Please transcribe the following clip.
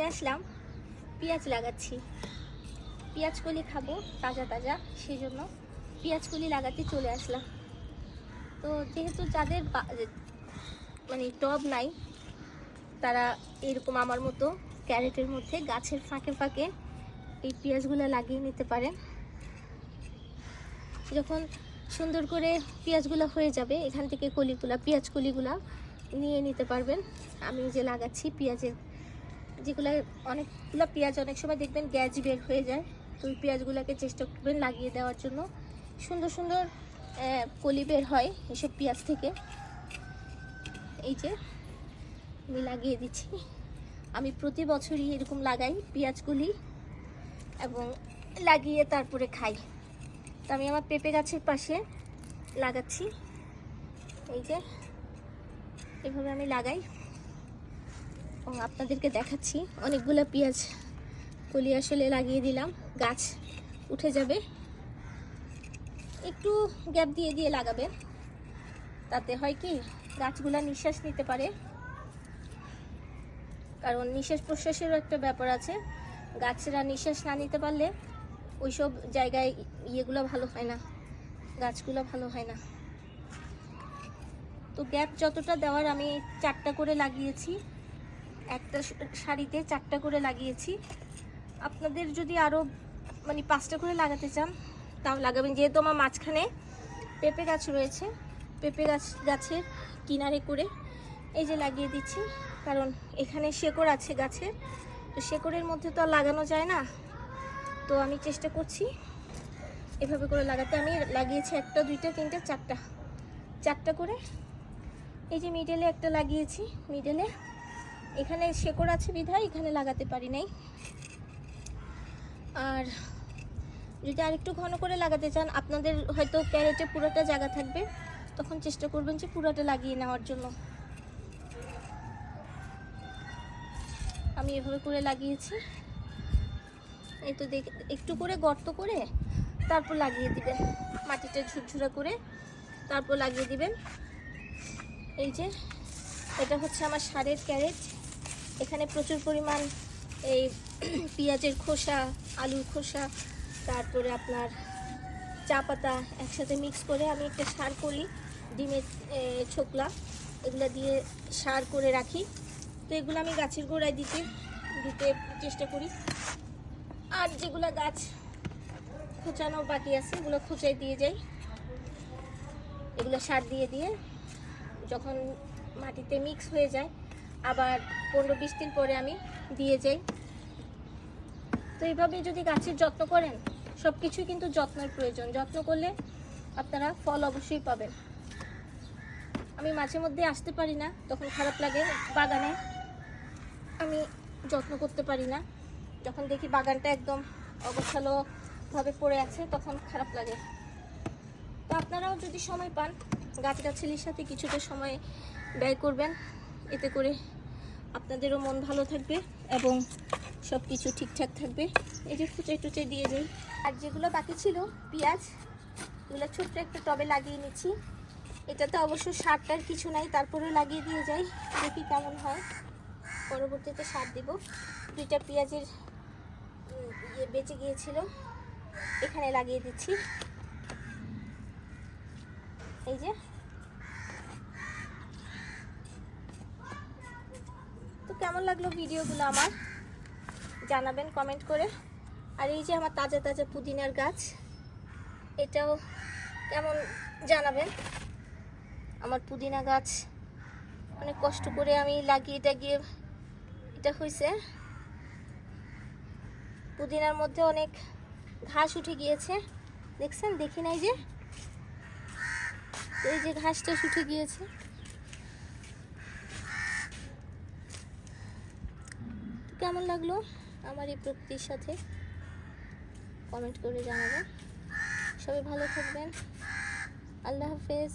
চলে আসলাম। পেঁয়াজ লাগাচ্ছি। পেঁয়াজ কলি খাব, তাজা তাজা সেই জন্য পেঁয়াজ কলি লাগাতে চলে আসলাম। তো যেহেতু যাদের মানে টব নাই, তারা এরকম আমার মতো ক্যারেটের মধ্যে গাছের ফাঁকে ফাঁকে এই পেঁয়াজগুলো লাগিয়ে নিতে পারেন। যখন সুন্দর করে পেঁয়াজগুলো হয়ে যাবে, এখান থেকে কলিগুলা, পেঁয়াজ কলিগুলা নিয়ে নিতে পারবেন। আমি যে লাগাচ্ছি পেঁয়াজের যেগুলো অনেকগুলো পেঁয়াজ, অনেক সময় দেখবেন গ্যাস বের হয়ে যায়। তো ওই পেঁয়াজগুলোকে চেষ্টা করবেন লাগিয়ে দেওয়ার জন্য। সুন্দর সুন্দর কলি বের হয় এসব পেঁয়াজ থেকে। এই যে, আমি লাগিয়ে দিচ্ছি। আমি প্রতি বছরই এরকম লাগাই পেঁয়াজগুলি এবং লাগিয়ে তারপরে খাই। তো আমি আমার পেঁপে গাছের পাশে লাগাচ্ছি। এই যে, এভাবে আমি লাগাই। আপনাদেরকে দেখাচ্ছি। অনেকগুলো পেঁয়াজ কলি আসলে লাগিয়ে দিলাম। গাছ উঠে যাবে। একটু গ্যাপ দিয়ে দিয়ে লাগাবেন তাতে হয় কি, গাছগুলা নিঃশ্বাস নিতে পারে। কারণ নিঃশ্বাস প্রশ্বাসেরও একটা ব্যাপার আছে। গাছেরা নিঃশ্বাস না নিতে পারলে ওইসব জায়গায় ইয়েগুলো ভালো হয় না। গাছগুলো ভালো হয় না। তো গ্যাপ যতটা দেওয়ার আমি চারটা করে লাগিয়েছি। একটা শাড়িতে চারটা করে লাগিয়েছি। আপনাদের যদি আরও মানে পাঁচটা করে লাগাতে চান, তাও লাগাবেন। যেহেতু আমার মাঝখানে পেঁপে গাছ রয়েছে, পেঁপে গাছ, গাছের কিনারে করে এই যে লাগিয়ে দিচ্ছি। কারণ এখানে শেকড় আছে গাছের, তো শেকড়ের মধ্যে তো আর লাগানো যায় না। তো আমি চেষ্টা করছি এভাবে করে লাগাতে। আমি লাগিয়েছি একটা, দুইটা, তিনটা, চারটা। চারটা করে এই যে মিডলে একটা লাগিয়েছি। মিডলে এখানে শেকড় আছে বিধায়, এখানে লাগাতে পারি নাই। আর যদি আরেকটু ঘন করে লাগাতে চান, আপনাদের হয়তো ক্যারেটে পুরোটা জায়গা থাকবে। তখন চেষ্টা করবেন যে পুরোটা লাগিয়ে নেওয়ার জন্য। আমি এভাবে করে লাগিয়েছি। এই তো দেখ, একটু করে গর্ত করে তারপর লাগিয়ে দিবেন। মাটিটা ঝুরঝুরা করে তারপর লাগিয়ে দিবেন। এই যে, এটা হচ্ছে আমার সারের ক্যারেট। এখানে প্রচুর পরিমাণ এই পেঁয়াজের খোসা, আলুর খোসা, তারপরে আপনার চা পাতা একসাথে মিক্স করে আমি একটা সার করি, ডিমের ছোকলা। এগুলো দিয়ে সার করে রাখি। তো এগুলো আমি গাছের গোড়ায় দিতে দিতে চেষ্টা করি। আর যেগুলো গাছ খোঁচানো বাকি আছে, এগুলো খোঁচাই দিয়ে যাই। এগুলো সার দিয়ে দিয়ে যখন মাটিতে মিক্স হয়ে যায় আবার পনেরো বিশ দিন পরে আমি দিয়ে যাই। তো এইভাবে যদি গাছের যত্ন করেন সব কিছুই কিন্তু যত্নের প্রয়োজন। যত্ন করলে আপনারা ফল অবশ্যই পাবেন। আমি মাঝে মধ্যে আসতে পারি না, তখন খারাপ লাগে বাগানে। আমি যত্ন করতে পারি না। যখন দেখি বাগানটা একদম অগোছালোভাবে পড়ে আছে, তখন খারাপ লাগে। তো আপনারাও যদি সময় পান গাছগাছালির সাথে কিছুটা সময় ব্যয় করবেন। এতে করে আপনাদেরও মন ভালো থাকবে এবং সব কিছু ঠিকঠাক থাকবে। এই যে খুঁচাই টুচাই দিয়ে যাই আর যেগুলো বাকি ছিল, পেঁয়াজ, এগুলো ছোট্ট একটা টবে লাগিয়ে নিচ্ছি। এটাতে অবশ্য সারটার কিছু নাই তারপরে লাগিয়ে দিয়ে যাই, দেখি কেমন হয়। পরবর্তীতে সার দিব। দুইটা পেঁয়াজের ইয়ে বেঁচে গিয়েছিল, এখানে লাগিয়ে দিচ্ছি। এই যে কেমন লাগল ভিডিওগুলো আমার? জানাবেন কমেন্ট করে। আর এই যে আমার তাজা তাজা পুদিনার গাছ, এটাও কেমন জানাবেন? আমার পুদিনা গাছ, অনেক কষ্ট করে আমি লাগিয়ে টাগিয়ে এটা হয়েছে পুদিনার মধ্যে অনেক ঘাস উঠে গিয়েছে। দেখছেন? দেখি নাই যে? এই যে ঘাসটা উঠে গিয়েছে। কেমন লাগল? আমার এই প্রকৃতির সাথে কমেন্ট করে জানাবেন সবাই ভালো থাকবেন। আল্লাহ হাফেজ।